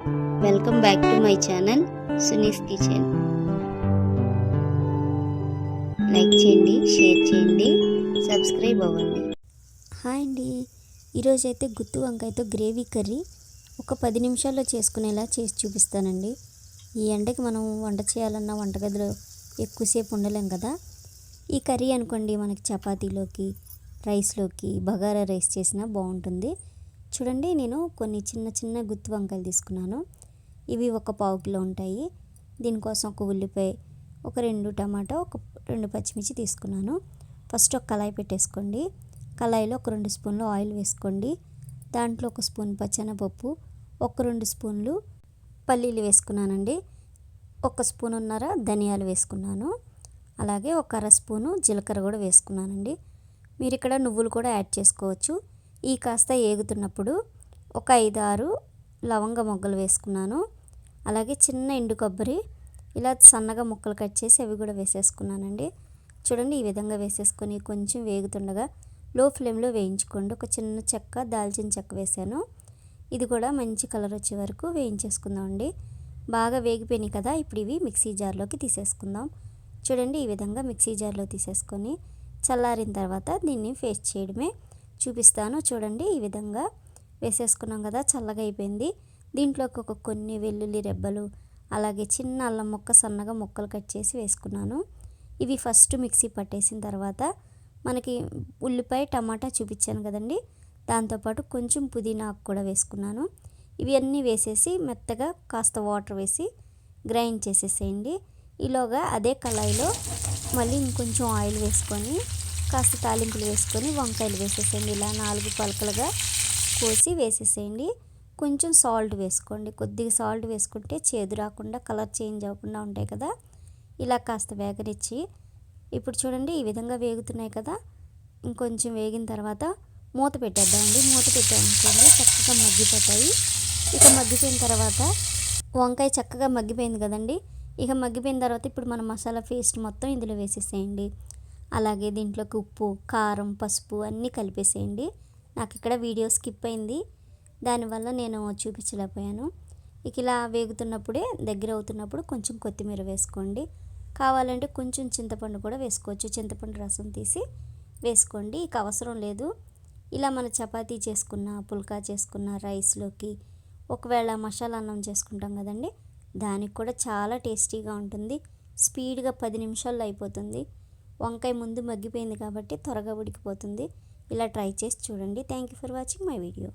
Welcome back to my channel Suni's kitchen like చేయండి share చేయండి subscribe అవ్వండి. Hi అండి. ఈరోజు అయితే గుత్తు వంకాయతో గ్రేవీ కర్రీ ఒక పది నిమిషాల్లో చేసుకునేలా చేసి చూపిస్తానండి. ఈ ఎండకి మనం వంట చేయాలన్న వంటగదిలో ఎక్కువసేపు ఉండలేం కదా. ఈ కర్రీ అనుకోండి మనకి చపాతీలోకి రైస్లోకి బగారా రైస్ చేసినా బాగుంటుంది. చూడండి నేను కొన్ని చిన్న చిన్న గుత్తి వంకాయలు తీసుకున్నాను. ఇవి ఒక పావు కిలో ఉంటాయి. దీనికోసం ఒక ఉల్లిపాయ ఒక రెండు టమాటా ఒక రెండు పచ్చిమిర్చి తీసుకున్నాను. ఫస్ట్ ఒక కళాయి పెట్టేసుకోండి. కళాయిలో ఒక రెండు స్పూన్లు ఆయిల్ వేసుకోండి. దాంట్లో ఒక స్పూన్ పచ్చెనపప్పు ఒక రెండు స్పూన్లు పల్లీలు వేసుకున్నానండి. ఒక స్పూన్ ఉన్నర ధనియాలు వేసుకున్నాను. అలాగే ఒక అర స్పూను జీలకర్ర కూడా వేసుకున్నానండి. మీరు ఇక్కడ నువ్వులు కూడా యాడ్ చేసుకోవచ్చు. ఈ కాస్త ఏగుతున్నప్పుడు ఒక ఐదు ఆరు లవంగ మొగ్గలు వేసుకున్నాను. అలాగే చిన్న ఎండు కొబ్బరి ఇలా సన్నగా ముక్కలు కట్ చేసి అవి కూడా వేసేసుకున్నానండి. చూడండి ఈ విధంగా వేసేసుకొని కొంచెం వేగుతుండగా లో ఫ్లేమ్లో వేయించుకోండి. ఒక చిన్న చెక్క దాల్చిన చెక్క వేసాను. ఇది కూడా మంచి కలర్ వచ్చే వరకు వేయించేసుకుందామండి. బాగా వేగిపోయినాయి కదా ఇప్పుడు ఇవి మిక్సీ జార్లోకి తీసేసుకుందాం. చూడండి ఈ విధంగా మిక్సీ జార్లో తీసేసుకొని చల్లారిన తర్వాత దీన్ని ఫేస్ చేయడమే. చూపిస్తాను. చూడండి ఈ విధంగా వేసేసుకున్నాం కదా చల్లగా అయిపోయింది. దీంట్లోకి ఒక కొన్ని వెల్లుల్లి రెబ్బలు అలాగే చిన్న అల్లం ముక్క సన్నగా ముక్కలు కట్ చేసి వేసుకున్నాను. ఇవి ఫస్ట్ మిక్సీ పట్టేసిన తర్వాత మనకి ఉల్లిపాయ టమాటా చూపించాను కదండి. దాంతోపాటు కొంచెం పుదీనా ఆకు కూడా వేసుకున్నాను. ఇవి అన్నీ వేసేసి మెత్తగా కాస్త వాటర్ వేసి గ్రైండ్ చేసేసేయండి. ఈలోగా అదే కళాయిలో మళ్ళీ ఇంకొంచెం ఆయిల్ వేసుకొని కాస్త తాలింపులు వేసుకొని వంకాయలు వేసేసేయండి. ఇలా నాలుగు పలకలుగా కోసి వేసేసేయండి. కొంచెం సాల్ట్ వేసుకోండి. కొద్దిగా సాల్ట్ వేసుకుంటే చేదు రాకుండా కలర్ చేంజ్ అవ్వకుండా ఉంటాయి కదా. ఇలా కాస్త వేగనిచ్చి ఇప్పుడు చూడండి ఈ విధంగా వేగుతున్నాయి కదా. ఇంకొంచెం వేగిన తర్వాత మూత పెట్టేద్దామండి. మూత పెట్టామనుకోండి చక్కగా మగ్గిపోతాయి. ఇక మగ్గిపోయిన తర్వాత వంకాయ చక్కగా మగ్గిపోయింది కదండి. ఇక మగ్గిపోయిన తర్వాత ఇప్పుడు మన మసాలా పేస్ట్ మొత్తం ఇందులో వేసేసేయండి. అలాగే దీంట్లోకి ఉప్పు కారం పసుపు అన్నీ కలిపేసేయండి. నాకు ఇక్కడ వీడియో స్కిప్ అయింది. దానివల్ల నేను చూపించలేకపోయాను. ఇక ఇలా వేగుతున్నప్పుడే దగ్గర అవుతున్నప్పుడు కొంచెం కొత్తిమీర వేసుకోండి. కావాలంటే కొంచెం చింతపండు కూడా వేసుకోవచ్చు. చింతపండు రసం తీసి వేసుకోండి. ఇక అవసరం లేదు. ఇలా మన చపాతీ చేసుకున్న పుల్కా చేసుకున్న రైస్లోకి ఒకవేళ మసాలా అన్నం చేసుకుంటాం కదండి దానికి కూడా చాలా టేస్టీగా ఉంటుంది. స్పీడ్గా పది నిమిషాల్లో అయిపోతుంది. వంకాయ ముందు మగ్గిపోయింది కాబట్టి త్వరగా ఉడికిపోతుంది. ఇలా ట్రై చేసి చూడండి. Thank you for watching my video